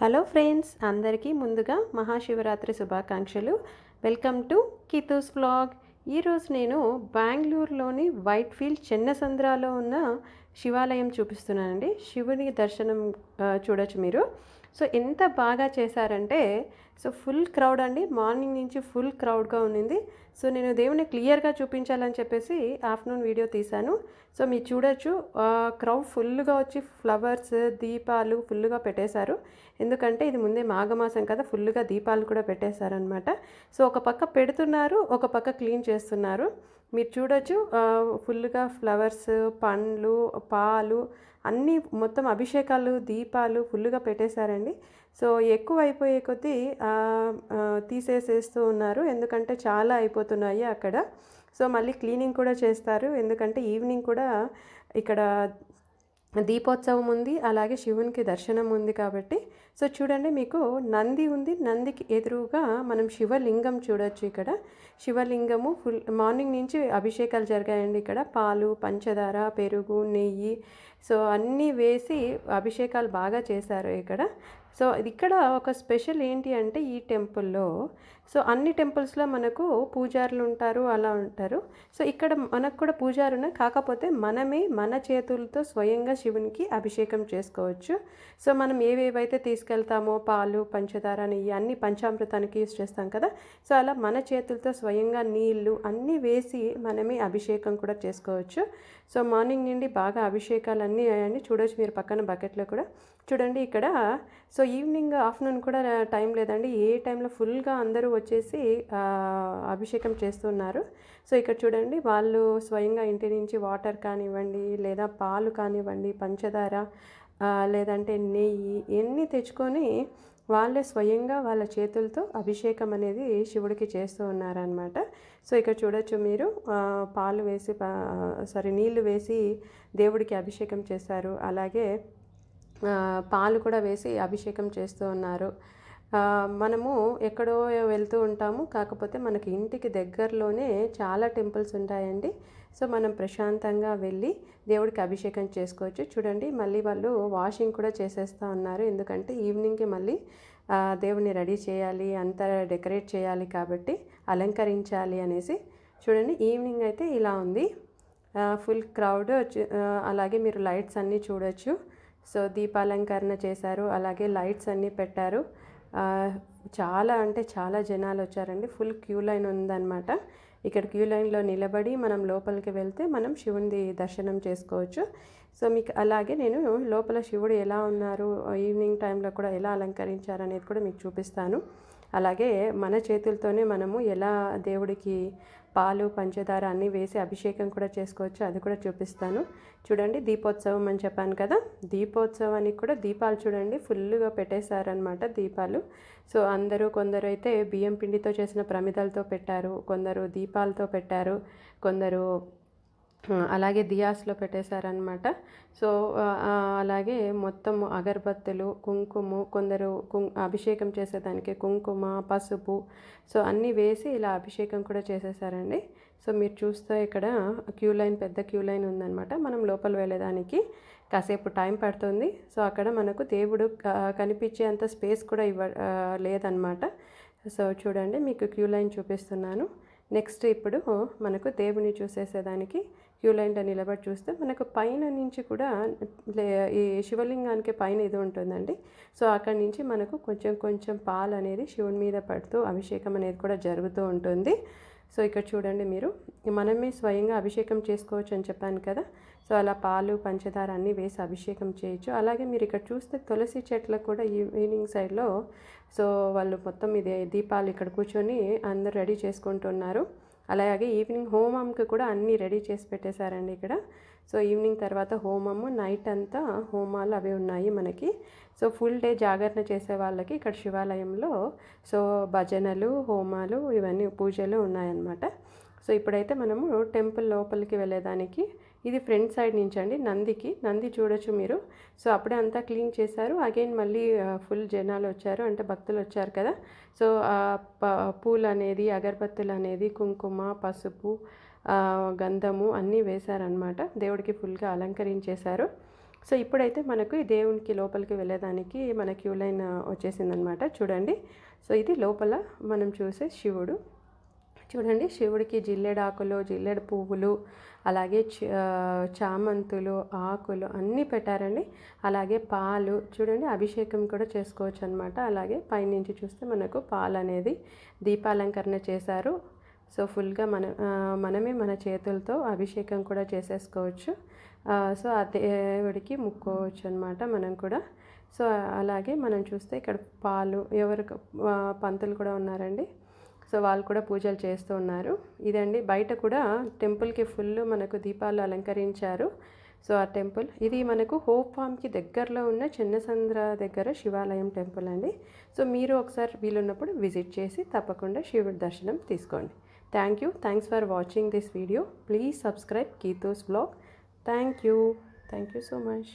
Hello friends అందరికీ ముందుగా మహాశివరాత్రి శుభాకాంక్షలు. వెల్కమ్ టు కితూస్ బ్లాగ్ ఈరోజు నేను బెంగళూరులోని వైట్ ఫీల్డ్ చెన్నసంద్రాలో ఉన్న శివాలయం చూపిస్తున్నానండి. శివుని దర్శనం చూడొచ్చు మీరు. సో ఎంత బాగా చేశారంటే సో ఫుల్ క్రౌడ్ అండి. మార్నింగ్ నుంచి ఫుల్ క్రౌడ్గా ఉన్నింది. సో నేను దేవుని క్లియర్గా చూపించాలని చెప్పేసి ఆఫ్టర్నూన్ వీడియో తీశాను. సో మీరు చూడొచ్చు క్రౌడ్ ఫుల్గా వచ్చి ఫ్లవర్స్ దీపాలు ఫుల్గా పెట్టేశారు. ఎందుకంటే ఇది ముందే మాఘమాసం కదా ఫుల్గా దీపాలు కూడా పెట్టేశారనమాట సో ఒక పక్క పెడుతున్నారు ఒక పక్క క్లీన్ చేస్తున్నారు. మీరు చూడొచ్చు ఫుల్గా ఫ్లవర్స్ పండ్లు పాలు అన్నీ మొత్తం అభిషేకాలు దీపాలు ఫుల్గా పెట్టేశారండి. సో ఎక్కువ అయిపోయే కొద్దీ తీసేసేస్తూ ఉన్నారు. ఎందుకంటే చాలా అయిపోతున్నాయి అక్కడ. సో మళ్ళీ క్లీనింగ్ కూడా చేస్తారు. ఎందుకంటే ఈవినింగ్ కూడా ఇక్కడ దీపోత్సవం ఉంది అలాగే శివునికి దర్శనం ఉంది కాబట్టి. సో చూడండి మీకు నంది ఉంది. నందికి ఎదురుగా మనం శివలింగం చూడొచ్చు ఇక్కడ. శివలింగము ఫుల్ మార్నింగ్ నుంచి అభిషేకాలు జరిగాయండి ఇక్కడ. పాలు పంచదార పెరుగు నెయ్యి. సో అన్నీ వేసి అభిషేకాలు బాగా చేశారు ఇక్కడ. సో ఇది ఇక్కడ ఒక స్పెషల్ ఏంటి అంటే ఈ టెంపుల్లో సో అన్ని టెంపుల్స్లో మనకు పూజారులు ఉంటారు అలా ఉంటారు. సో ఇక్కడ మనకు కూడా పూజారు కాకపోతే మనమే మన చేతులతో స్వయంగా శివునికి అభిషేకం చేసుకోవచ్చు. సో మనం ఏవేవైతే తీసుకెళ్తామో పాలు పంచదార నెయ్యి అన్ని పంచామృతానికి యూస్ చేస్తాం కదా సో అలా మన చేతులతో స్వయంగా నీళ్ళు అన్నీ వేసి మనమే అభిషేకం కూడా చేసుకోవచ్చు. సో మార్నింగ్ నుండి బాగా అభిషేకాలు అన్నీ అయ్యాయండి చూడొచ్చు మీరు పక్కన బకెట్లో కూడా. చూడండి ఇక్కడ సో ఈవినింగ్ ఆఫ్టర్నూన్ కూడా టైం లేదండి. ఏ టైంలో ఫుల్గా అందరూ వచ్చేసి అభిషేకం చేస్తున్నారు. సో ఇక్కడ చూడండి వాళ్ళు స్వయంగా ఇంటి నుంచి వాటర్ కానివ్వండి లేదా పాలు కానివ్వండి పంచదార లేదంటే నెయ్యి ఎన్ని తెచ్చుకొని వాళ్ళే స్వయంగా వాళ్ళ చేతులతో అభిషేకం అనేది శివుడికి చేస్తూ ఉన్నారనమాట సో ఇక్కడ చూడొచ్చు మీరు పాలు వేసి సారీ నీళ్ళు వేసి దేవుడికి అభిషేకం చేశారు. అలాగే పాలు కూడా వేసి అభిషేకం చేస్తూ ఉన్నారు. మనము ఎక్కడో వెళ్తూ ఉంటాము. కాకపోతే మనకి ఇంటికి దగ్గరలోనే చాలా టెంపుల్స్ ఉంటాయండి. సో మనం ప్రశాంతంగా వెళ్ళి దేవుడికి అభిషేకం చేసుకోవచ్చు. చూడండి మళ్ళీ వాళ్ళు వాషింగ్ కూడా చేసేస్తూ ఉన్నారు. ఎందుకంటే ఈవినింగ్కి మళ్ళీ ఆ, దేవుని రెడీ చేయాలి అంతా డెకరేట్ చేయాలి కాబట్టి అలంకరించాలి అనేసి. చూడండి ఈవినింగ్ అయితే ఇలా ఉంది. ఫుల్ క్రౌడ్ అలాగే మీరు లైట్స్ అన్నీ చూడొచ్చు. సో దీపాలంకరణ చేశారు. అలాగే లైట్స్ అన్నీ పెట్టారు. చాలా అంటే చాలా జనాలు వచ్చారండి. ఫుల్ క్యూ లైన్ ఉందన్నమాట. ఇక్కడ క్యూ లైన్లో నిలబడి మనం లోపలికి వెళ్తే మనం శివుని దర్శనం చేసుకోవచ్చు. సో మీకు అలాగే నేను లోపల శివుడు ఎలా ఉన్నారు ఈవినింగ్ టైంలో కూడా ఎలా అలంకరించారు అనేది కూడా మీకు చూపిస్తాను. అలాగే మన చేతులతోనే మనము ఎలా దేవుడికి పాలు పంచదార అన్నీ వేసి అభిషేకం కూడా చేసుకోవచ్చు అది కూడా చూపిస్తాను. చూడండి దీపోత్సవం అని చెప్పాను కదా దీపోత్సవానికి కూడా దీపాలు చూడండి ఫుల్గా పెట్టేశారనమాట దీపాలు. సో అందరూ కొందరు అయితే బియ్యం పిండితో చేసిన ప్రమిదలతో పెట్టారు కొందరు దీపాలతో పెట్టారు కొందరు అలాగే దియాస్లో పెట్టేశారనమాట సో అలాగే మొత్తం అగరబత్తులు కుంకుమ కొందరు కుం అభిషేకం చేసేదానికి కుంకుమ పసుపు సో అన్నీ వేసి ఇలా అభిషేకం కూడా చేసేసారండి. సో మీరు చూస్తే ఇక్కడ క్యూ లైన్ పెద్ద క్యూ లైన్ ఉందనమాట మనం లోపల వెళ్ళేదానికి కాసేపు టైం పడుతుంది. సో అక్కడ మనకు దేవుడు కనిపించే కనిపించేంత స్పేస్ కూడా ఇవ్వ లేదనమాట లేదన్నమాట. సో చూడండి మీకు క్యూ లైన్ చూపిస్తున్నాను. నెక్స్ట్ ఇప్పుడు మనకు దేవుని చూసేసేదానికి క్యూ లైన్లో నిలబడి చూస్తే మనకు పైన నుంచి కూడా ఈ శివలింగానికి పైన ఇది ఉంటుందండి. సో అక్కడి నుంచి మనకు కొంచెం కొంచెం పాలు అనేది శివుని మీద పడుతూ అభిషేకం అనేది కూడా జరుగుతూ ఉంటుంది. సో ఇక్కడ చూడండి మీరు. మనమే స్వయంగా అభిషేకం చేసుకోవచ్చు అని చెప్పాను కదా. సో అలా పాలు పంచదార అన్నీ వేసి అభిషేకం చేయొచ్చు. అలాగే మీరు ఇక్కడ చూస్తే తులసి చెట్లకు కూడా ఈవినింగ్ సైడ్లో సో వాళ్ళు మొత్తం ఇది దీపాలు ఇక్కడ కూర్చొని అందరు రెడీ చేసుకుంటున్నారు. అలాగే ఈవినింగ్ హోమంకి కూడా అన్నీ రెడీ చేసి పెట్టేశారండి ఇక్కడ. సో ఈవినింగ్ తర్వాత హోమము నైట్ అంతా హోమాలు అవి ఉన్నాయి మనకి. సో ఫుల్ డే జాగరణ చేసే వాళ్ళకి ఇక్కడ శివాలయంలో సో భజనలు హోమాలు ఇవన్నీ పూజలు ఉన్నాయన్నమాట. సో ఇప్పుడైతే మనము టెంపుల్ లోపలికి వెళ్ళేదానికి ఇది ఫ్రంట్ సైడ్ నుంచి అండి నందికి. నంది చూడొచ్చు మీరు. సో అప్పుడే అంతా క్లీన్ చేశారు. అగైన్ మళ్ళీ ఫుల్ జనాలు వచ్చారు. అంటే భక్తులు వచ్చారు కదా. సో ప- పూలు అనేది అగరబత్తులు అనేది కుంకుమ పసుపు గంధము అన్నీ వేశారనమాట దేవుడికి ఫుల్గా అలంకరించేశారు. సో ఇప్పుడైతే మనకు ఈ దేవునికి లోపలికి వెళ్ళేదానికి మన క్యూ లైన్ వచ్చేసిందనమాట చూడండి. సో ఇది లోపల మనం చూసే శివుడు. చూడండి శివుడికి జిల్లెడాకులు జిల్లెడు పువ్వులు అలాగే చామంతులు ఆకులు అన్నీ పెట్టారండి. అలాగే పాలు చూడండి అభిషేకం కూడా చేసుకోవచ్చు అనమాట అలాగే పైనుంచి చూస్తే మనకు పాలు అనేది దీపాలంకరణ చేశారు. సో ఫుల్గా మన మనమే మన చేతులతో అభిషేకం కూడా చేసేసుకోవచ్చు. సో ఆ దేవుడికి ముక్కోవచ్చు అనమాట మనం కూడా. సో అలాగే మనం చూస్తే ఇక్కడ పాలు ఎవరికి పంతులు కూడా ఉన్నారండి. సో వాళ్ళు కూడా పూజలు చేస్తూ ఉన్నారు. ఇదండి బయట కూడా టెంపుల్కి ఫుల్ మనకు దీపాలు అలంకరించారు. సో ఆ టెంపుల్ ఇది మనకు హోప్ ఫామ్కి దగ్గరలో ఉన్న చిన్నసంద్ర దగ్గర శివాలయం టెంపుల్ అండి. సో మీరు ఒకసారి వీలున్నప్పుడు విజిట్ చేసి తప్పకుండా శివుడి దర్శనం తీసుకోండి. Thank you thanks for watching this video. Please subscribe కీతోస్ blog. Thank you thank you so much.